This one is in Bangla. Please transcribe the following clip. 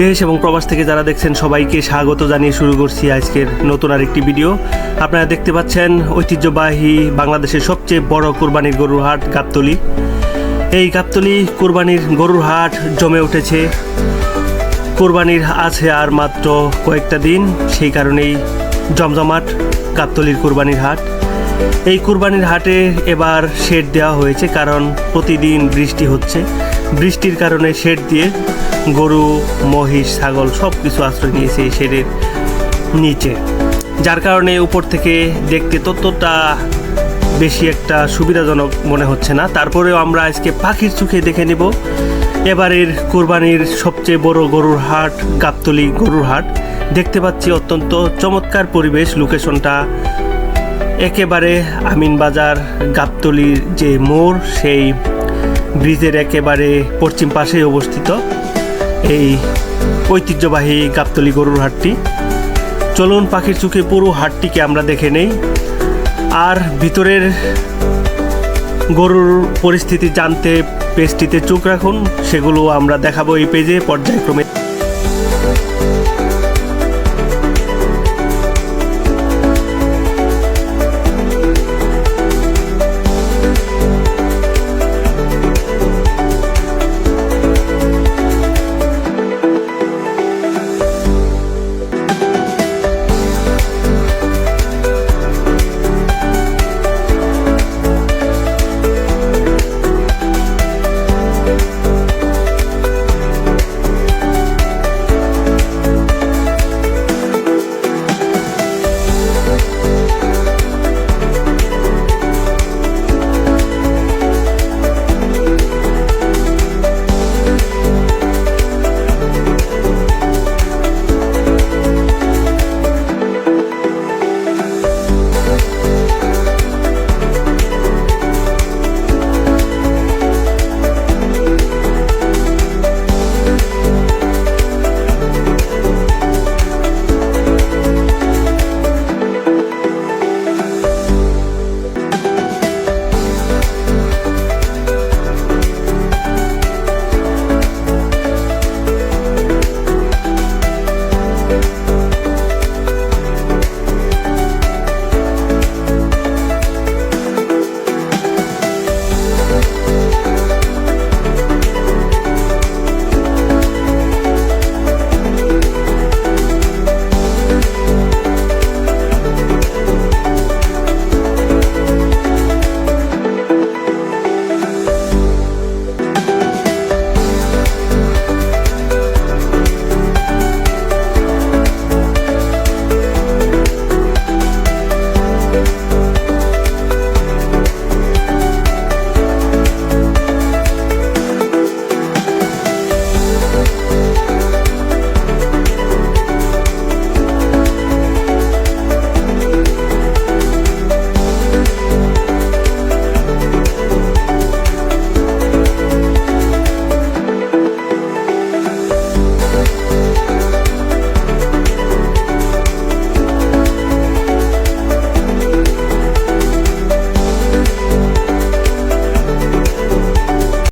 দেশ এবং প্রবাস থেকে যারা দেখছেন সবাইকে স্বাগত জানিয়ে শুরু করছি আজকের নতুন আরেকটি ভিডিও। আপনারা দেখতে পাচ্ছেন ঐতিহ্যবাহী বাংলাদেশের সবচেয়ে বড় কোরবানির গরুর হাট, গাবতলি। এই গাবতলি কোরবানির গরুর হাট জমে উঠেছে। কোরবানির আছে আর মাত্র কয়েকটা দিন, সেই কারণেই জমজমাট গাবতলির কোরবানির হাট। এই কোরবানির হাটে এবার শেড দেওয়া হয়েছে, কারণ প্রতিদিন বৃষ্টি হচ্ছে। বৃষ্টির কারণে শেড দিয়ে গরু, মহিষ, ছাগল সব কিছু আশ্রয় নিয়েছে এই শেডের নিচে। যার কারণে উপর থেকে দেখতে ততটা বেশি একটা সুবিধাজনক মনে হচ্ছে না। তারপরেও আমরা আজকে পাখির চোখে দেখে নেব। এবারের কোরবানির সবচেয়ে বড় গরুর হাট, গাবতলি গরুর হাট। দেখতে পাচ্ছি অত্যন্ত চমৎকার পরিবেশ, লোকেশনটা একেবারে আমিন বাজার গাবতলির যে মোড়, সেই ব্রিজের একেবারে পশ্চিম পাশেই অবস্থিত এই ঐতিহ্যবাহী গাবতলি গরুর হাটটি। চলুন পাখির চোখে পুরো হাটটিকে আমরা দেখে নেই। আর ভিতরের গরুর পরিস্থিতি জানতে পেজটিতে চোখ রাখুন, সেগুলো আমরা দেখাবো এই পেজে, পর্যায়ক্রমে।